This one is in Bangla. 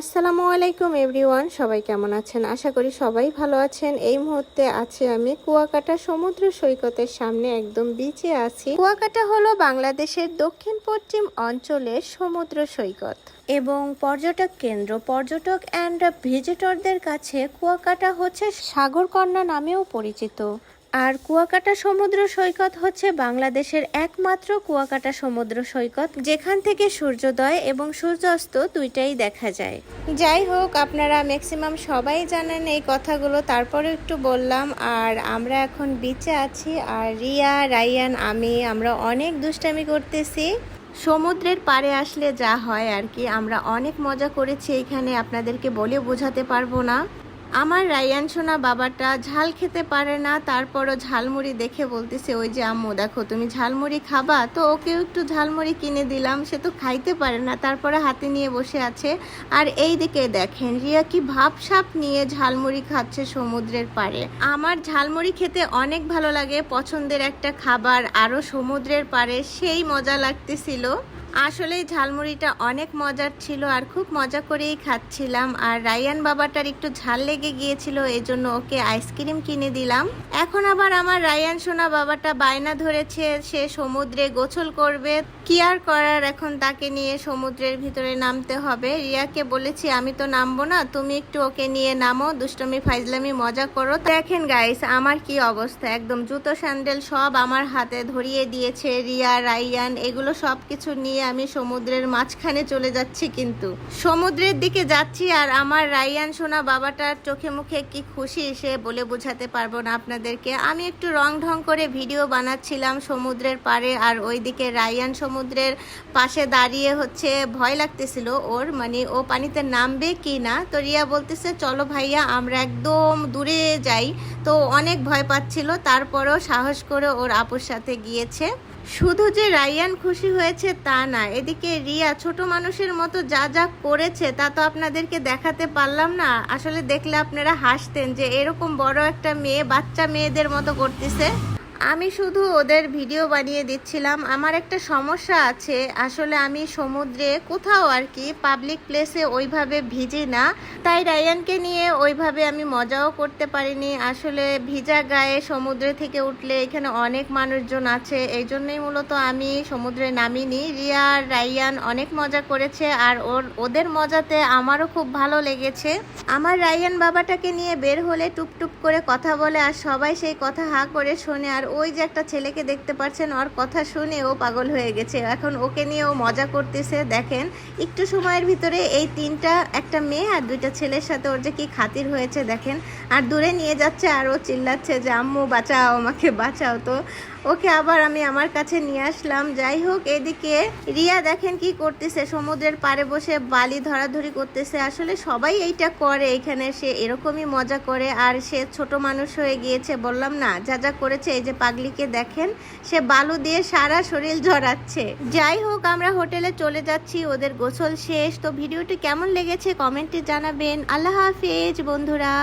আসসালামু আলাইকুম এভরিওয়ান, সবাই কেমন আছেন? আশা করি সবাই ভালো আছেন। এই মুহূর্তে আছি আমি কুয়াকাটা সমুদ্র সৈকতের সামনে, একদম বিচে আছি। কুয়াকাটা হলো বাংলাদেশের দক্ষিণ পশ্চিম অঞ্চলের সমুদ্র সৈকত এবং পর্যটক কেন্দ্র। পর্যটক অ্যান্ড ভিজিটরদের কাছে কুয়াকাটা হচ্ছে সাগরকন্যা নামেও পরিচিত। আর কুয়াকাটা সমুদ্র সৈকত হচ্ছে বাংলাদেশের একমাত্র কুয়াকাটা সমুদ্র সৈকত, যেখান থেকে সূর্যোদয় এবং সূর্যাস্ত দুইটাই দেখা যায়। যাই হোক, আপনারা ম্যাক্সিমাম সবাই জানেন এই কথাগুলো তারপরে একটু বললাম। আর আমরা এখন বিচে আছি, আর রিয়া রাইয়ান আমি, আমরা অনেক দুষ্টামি করতেছি। সমুদ্রের পাড়ে আসলে যা হয় আর কি, আমরা অনেক মজা করেছি এখানে আপনাদেরকে বলে বোঝাতে পারব না। আমার রায়ান সোনা বাবাটা ঝাল খেতে পারে না, তারপরও ঝালমুড়ি দেখে বলতেছে, ওই যে আম্মু, দেখো তুমি ঝালমুড়ি খাবা? তো ওকেও একটু ঝালমুড়ি কিনে দিলাম, সে তো খাইতে পারে না, তারপরে হাতে নিয়ে বসে আছে। আর এই দিকে দেখেন, রিয়া কি ভাবসাপ নিয়ে ঝালমুড়ি খাচ্ছে সমুদ্রের পাড়ে। আমার ঝালমুড়ি খেতে অনেক ভালো লাগে, পছন্দের একটা খাবার, আরও সমুদ্রের পাড়ে সেই মজা লাগতেছিল। আসলেই ঝালমুড়িটা অনেক মজার ছিল আর খুব মজা করেই খাচ্ছিলাম। আর রায়ান বাবাটার একটু ঝাল লেগে গিয়েছিল এই জন্য ওকে আইসক্রিম কিনে দিলাম। এখন আবার আমার রায়ান সোনা বাবাটা বায়না ধরেছে, সে সমুদ্রে গোসল করবে। কি আর করার, এখন তাকে নিয়ে সমুদ্রের ভিতরে নামতে হবে। রিয়াকে বলেছি, আমি তো নামবো না, তুমি একটু ওকে নিয়ে নামো, দুষ্টমি, ফাইজলামি, মজা করো। দেখেন গাইস আমার কি অবস্থা? একদম জুতো, স্যান্ডেল সব আমার হাতে ধরিয়ে দিয়েছে। রিয়া রাইয়ান এগুলো সব কিছু নিয়ে আমি সমুদ্রের মাঝখানে চলে যাচ্ছি কিন্তু। সমুদ্রের দিকে যাচ্ছি আর আমার রাইয়ান সোনা বাবাটার চোখে মুখে কি খুশি সে বলে বোঝাতে পারব না আপনাদেরকে। আমি একটু রং ঢং করে ভিডিও বানাচ্ছিলাম সমুদ্রের পাড়ে আর ওইদিকে রাইয়ান সমুদ্রের পাশে দাঁড়িয়ে হচ্ছে ভয় লাগতেছিল ওর মানে ও পানিতে নামবে কি না? তো রিয়া বলতেছে, চলো ভাইয়া, আমরা একদম দূরে যাই। তো অনেক ভয় পাচ্ছিল, তারপরেও সাহস করে ওর আপুর সাথে গিয়েছে। শুধু যে রায়ান খুশি হয়েছে তা না, এদিকে রিয়া ছোট মানুষের মতো যা যা করেছে তা তো আপনাদেরকে দেখাতে পারলাম না। আসলে দেখলে আপনারা হাসতেন যে এরকম বড় একটা মেয়ে বাচ্চা মেয়েদের মতো করতেছে। আমি শুধু ওদের ভিডিও বানিয়ে দিচ্ছিলাম। আমার একটা সমস্যা আছে। আসলে আমি সমুদ্রে কোথাও আর কি পাবলিক প্লেসে ওইভাবে ভিজি না। তাই রায়ানকে নিয়ে ওইভাবে আমি মজাও করতে পারিনি। আসলে ভিজা গায়ে সমুদ্রে থেকে উঠলে এখানে অনেক মানুষজন আছে। এই জন্যই মূলত আমি সমুদ্রে নামিনি। রিয়া আর রায়ান অনেক মজা করেছে আর ওর, ওদের মজাতে আমারও খুব ভালো লেগেছে। আমার রায়ান বাবাটাকে নিয়ে বের হলে টুপটুপ করে কথা বলে আর সবাই সেই কথা হা করে শোনে আর ওই যে একটা ছেলেকে দেখতে পাচ্ছেন, ওর কথা শুনে ও পাগল হয়ে গেছে। এখন ওকে নিয়ে ও মজা করতেছে, দেখেন। একটু সময়ের ভিতরে এই তিনটা, একটা মেয়ে আর দুইটা ছেলের সাথে ওর যে কি খাতির হয়েছে, দেখেন। আর দূরে নিয়ে যাচ্ছে আর ও চিল্লাচ্ছে যে, আম্মু, বাঁচাও, আমাকে বাঁচাও। তো ওকে আবার আমি আমার কাছে নিয়ে আসলাম। যাই হোক, এদিকে রিয়া দেখেন কি করতেছে, সমুদ্রের পাড়ে বসে বালি ধরাধরি করতেছে। আসলে সবাই এইটা করে, এখানে সে এরকমই মজা করে। আর সে ছোট মানুষ হয়ে গিয়েছে, বললাম না, যা যা করেছে, এই যে পাগলিকে দেখেন, সে বালু দিয়ে সারা শরীর ঝরাচ্ছে। যাই হোক, আমরা হোটেলে চলে যাচ্ছি, ওদের গোসল শেষ। তো ভিডিওটি কেমন লেগেছে কমেন্টে জানাবেন। আল্লাহ হাফেজ, বন্ধুরা।